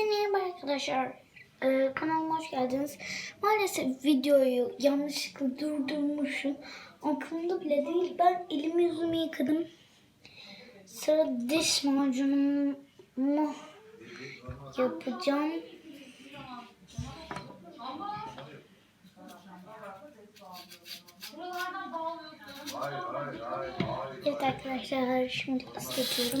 Hepinize merhaba arkadaşlar. Ee, kanalıma hoş geldiniz. Maalesef videoyu yanlışlıkla durdurmuşum. Aklımda bile değil. Ben elimi yüzümü yıkadım. Sıra diş macunumu yapacağım. Evet arkadaşlar şimdi ıslatıyorum.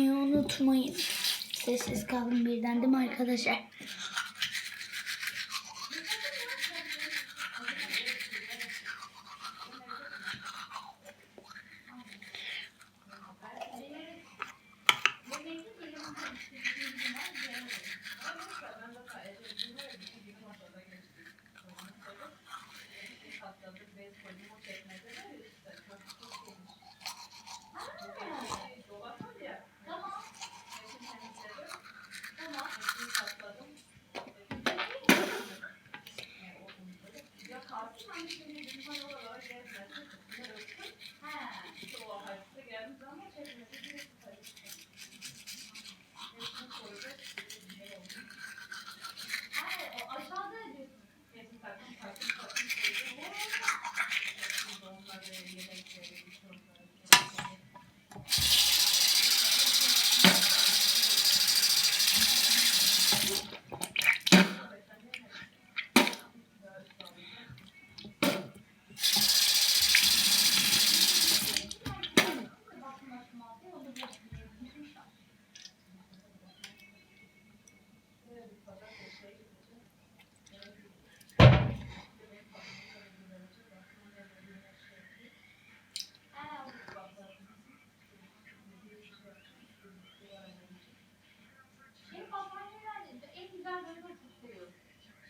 unutmayın. Sessiz kalın birden değil mi arkadaşlar?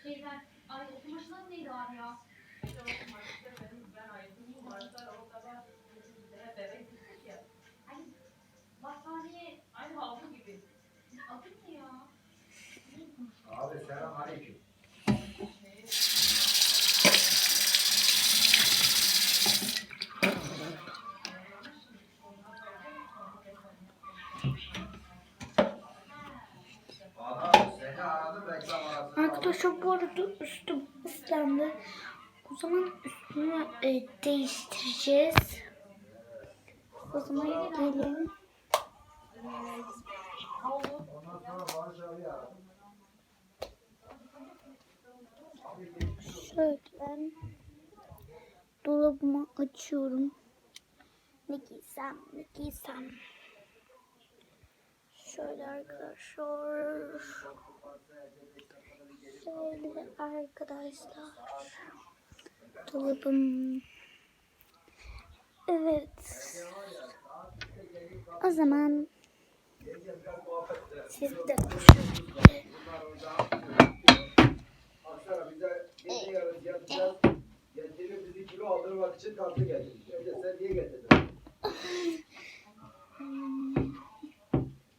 Şeyden, ay okumaşından neydi abi ya? Hani battaniye Aynı havlu gibi. adı ne ya? Abi selam aleyküm. Aha Arkadaşlar bu arada üstüm ıslandı. O zaman üstünü e, değiştireceğiz. O zaman gelin. Şöyle dolabımı açıyorum. Ne giysem, ne giysem. Şöyle arkadaşlar. Şöyle arkadaşlar. Dolabım. Evet. O zaman siz de?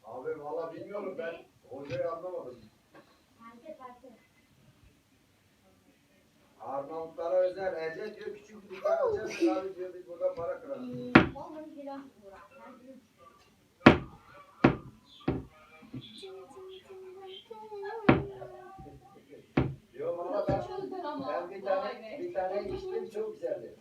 Abi valla bilmiyorum ben. Hocayı anlamadım. Arnavutlara özel Ece diyor küçük bir dükkan açarsın abi diyor biz buradan para kırarız. diyor valla ben, ben bir tane, bir tane içtim çok güzeldi.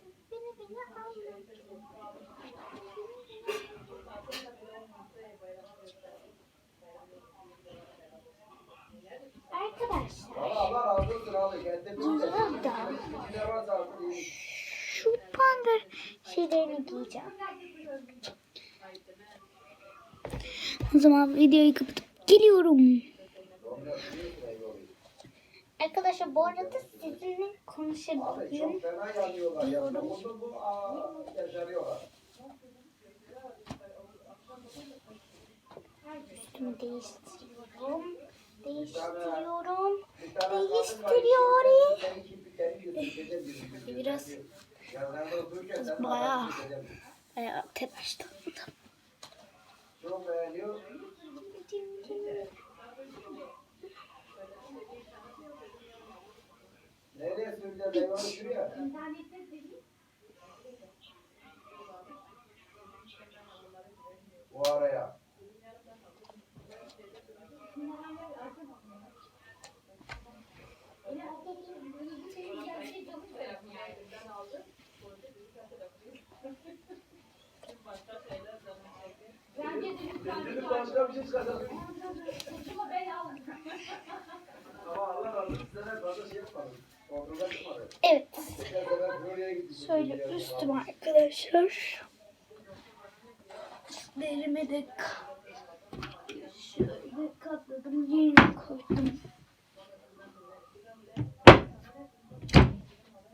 Arkadaşlar. Valla Allah razı olsun abi. Kendin şu panda şeylerini giyeceğim. O zaman videoyu kapatıp geliyorum. Arkadaşlar bu arada sizinle Abi konuşabilirim. yaşarıyorlar. Üstümü değiştiriyorum. Değiştiriyorum. Değiştiriyorum. Biraz bayağı. Bayağı telaşlı. Çok beğeniyor. Nereye süreceğiz hayvanı şuraya? Bu araya. Yine hafta sonu bu senin güzel bir şey canım tarafı yani. Ben aldım. Evet. Şöyle üstüm arkadaşlar. Derimi de şöyle katladım. Yerine koydum.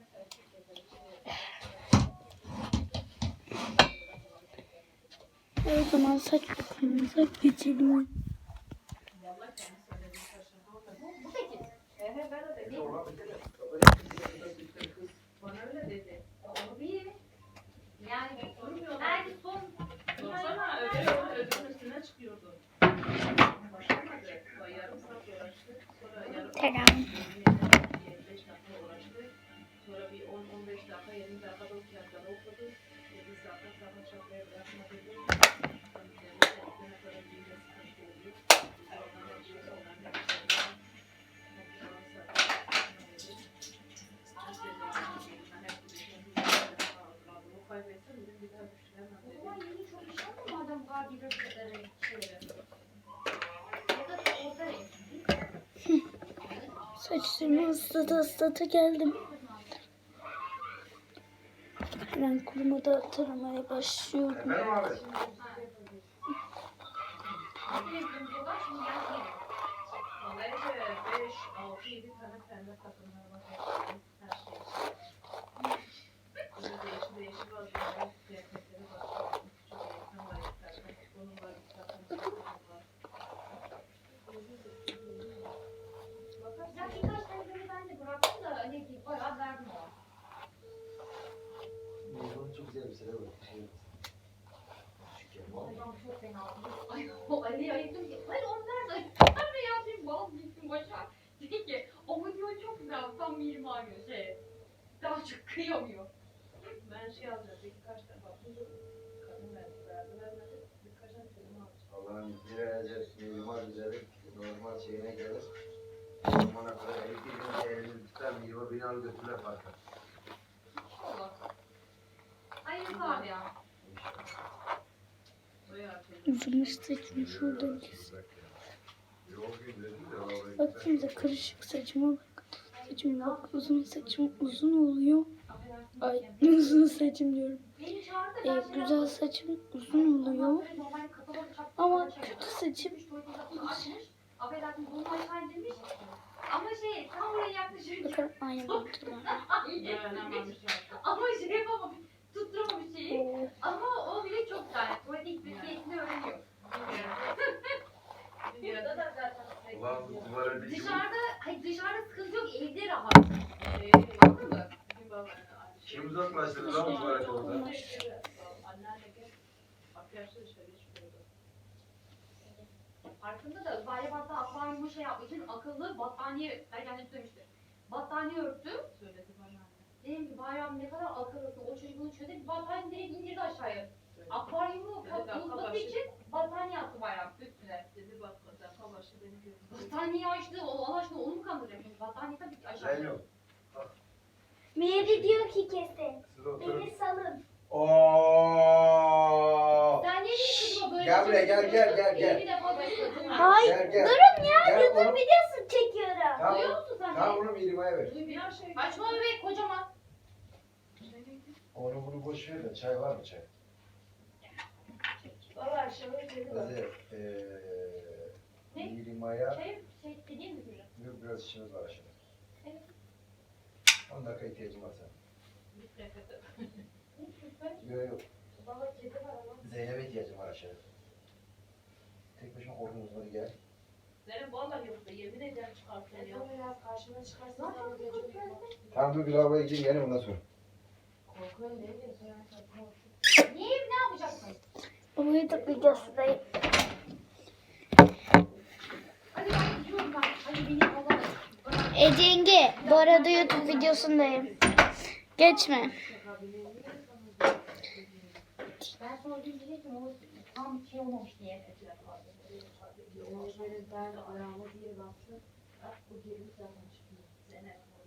O zaman saç bakımımıza geçelim. Bu peki. Bana öyle dedi. Olabilir. Yani belki son Baksana öbür öbürün üstüne çıkıyordu. Başlamadı. Yarım saat uğraştı. Sonra yarım Selam. 25 dakika uğraştı. Sonra bir 10-15 dakika 20 Saçlarımı ıslata ıslata geldim. Hemen kurumada taramaya başlıyorum. Efendim abi? Bir renkli var şimdi ben şey Bence 5, 6, 7 tane pembe takımlar var. Her şey için. Böyle değişik değişik var. Böyle kıyafetleri var. Küçük eğitim var. istersen. Bunun var. istersen bunun var. Ya birkaç tane böyle ben de bıraktım da hani bayağı verdim o. Bu çok güzel bir şey bu. Adam çok fena. Ay o Ali'ye ayıktım ki. Hayır onu nerede? Ben de yazayım bal gittim başa. Dedi ki ama diyor çok güzel tam milim ağrıyor şey. Daha çok kıyamıyor. Ben şey alacağım. Birkaç baktım. Kadın verdi. Verdi vermedi. Birkaç tane film alacağım. Allah'ın izniyle Recep Mimar güzellik normal şeyine gelir. Normala kadar iki gün elini tutar mimar beni al götürürler parka. Allah. Hayır var ya. Uzamış saçım şuradan kes. Baksanıza karışık saçıma bak. Saçım bak uzun saçım uzun oluyor. Ay uzun saçım diyorum. Ee, güzel saçım uzun oluyor. Ama kötü saçım. Ama şey tam oraya yaklaşınca bakın aynı. Dayanamamışlar. ama şey yapamamış. Tutturamamış şeyi. Ama o bile çok güzel. Tuvalete gitmesi yetini öğreniyor. Videoda da zaten Ulan bu duvara bir Dışarıda, hayır dışarıda sıkıntı yok. Evde rahat. Şey, Anladın mı? bir baba- Kim uzaklaştırdı lan tuvalete oradan? Anneanne gel. Bak yaşlı dışarı çıkıyordu. Farkında da Zahir hatta akvaryumu şey yapmak için akıllı battaniye, belki annem söylemiştir. Battaniye örttü. Söyledi bana anne. Dedim ki bayram ne kadar akıllısın. O çocuk bunu çözüp battaniye direkt indirdi aşağıya. Akvaryumu başı. için battaniye attı bayram üstüne. Dedi bak dakika başı beni gördü. Battaniye açtı. O Allah aşkına onu mu kandıracak? Battaniye tabii ki aşağıya. Zeyno. Mary diyor ki kesin. Siz oturun. Beni salın. Oo. Sen ne diyorsun böyle? Gel buraya, gel, gel, gel, gel. Hayır. Gel, gel. Durun ya. Gel YouTube oğlum. videosu çekiyorum. Tamam. Duyuyor musun sen Tamam bunu Mirma'ya ver. Şey. Açma bebek kocaman. Onu bunu boş ver de çay var mı çay? Valla aşağıya geliyor. Hadi eee Ne? Mirma'ya Çayım şey dediğim mi Gülcan? Yok, biraz işimiz var aşağıda. Evet. 10 dakika ihtiyacım var senin. Yok yok. Valla kedi var ama. Zeynep'e ihtiyacım var aşağıda. Tek başıma korkmuyoruz hadi gel. Benim vallahi yok da yemin ederim çıkartıyor ya. ya karşıma çıkarsa sana gelecek. Tamam dur bir lavaboya gideyim gelin ondan sonra. Korkuyorum ne diyorsun ya? Niye ne yapacaksın? Bu YouTube beni alalım. Ece yenge bu arada YouTube videosundayım. Geçme.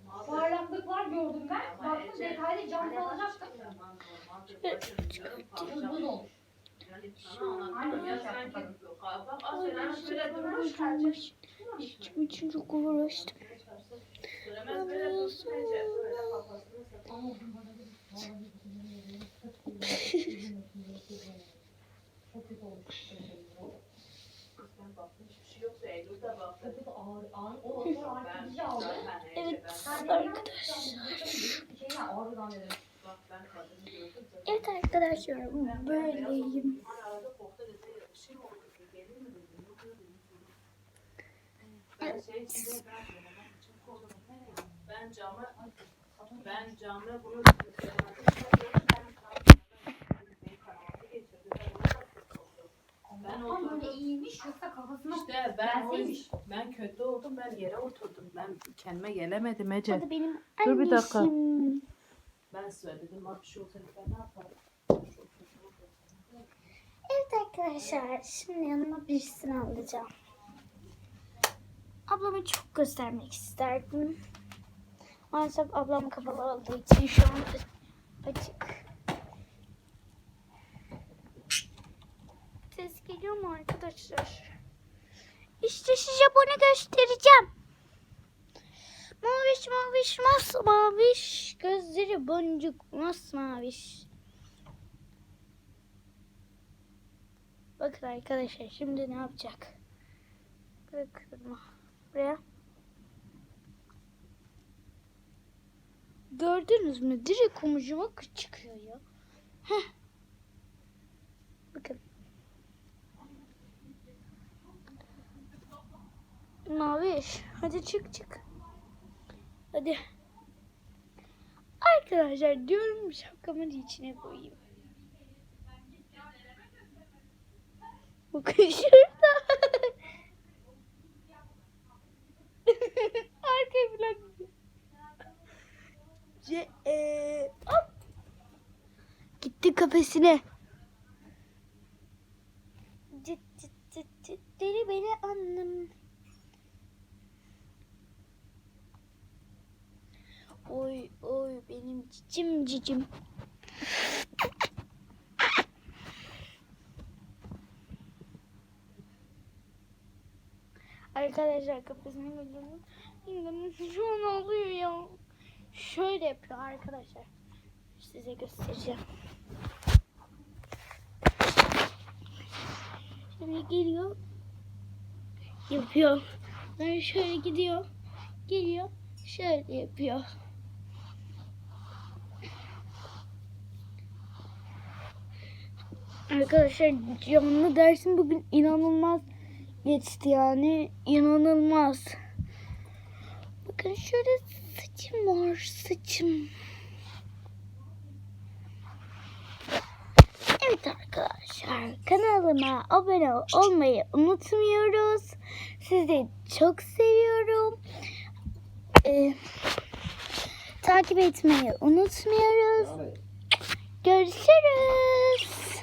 Normal. Parlaklıklar gördüm ben. Baktım detaylı cam alacaktım. Tamam Yani sana anlatıyorum ya sanki bak aslında şöyle durmuş Üçüncü böyle kafasını satın. Ben korktum. Ben camı ben camı bunu ben böyle iyiymiş yoksa kafasına İşte ben o Benseymiş. ben kötü oldum. Ben yere oturdum. Ben kendime gelemedim Ece. O da benim Dur bir dakika. annesim. Ben söyledim. Abi olsa ben ne yaparım? Evet arkadaşlar şimdi yanıma birisini alacağım. Ablamı çok göstermek isterdim. Maalesef ablam kapalı olduğu için şu an açık. Ses geliyor mu arkadaşlar? İşte size bunu göstereceğim. Maviş maviş masmaviş gözleri boncuk masmaviş. Bakın arkadaşlar şimdi ne yapacak? Bakın buraya. Gördünüz mü? Direkt omuzuma çıkıyor ya. Heh. Bakın. Maviş. Hadi çık çık. Hadi. Arkadaşlar diyorum şapkamın içine koyayım. Bakın şurada. Falan gidiyor. Ce e, hop. Gitti kafesine. Cıt cıt cıt cıt deli beni annem. Oy oy benim cicim cicim. Arkadaşlar kafesine götürdüm. Şu an oluyor ya. Şöyle yapıyor arkadaşlar. Size göstereceğim. Şöyle geliyor. Yapıyor. Sonra şöyle gidiyor. Geliyor. Şöyle yapıyor. Arkadaşlar canlı dersim bugün inanılmaz geçti yani inanılmaz. Bakın şöyle saçım var saçım. Evet arkadaşlar kanalıma abone olmayı unutmuyoruz. Sizi çok seviyorum. Ee, takip etmeyi unutmuyoruz. Görüşürüz.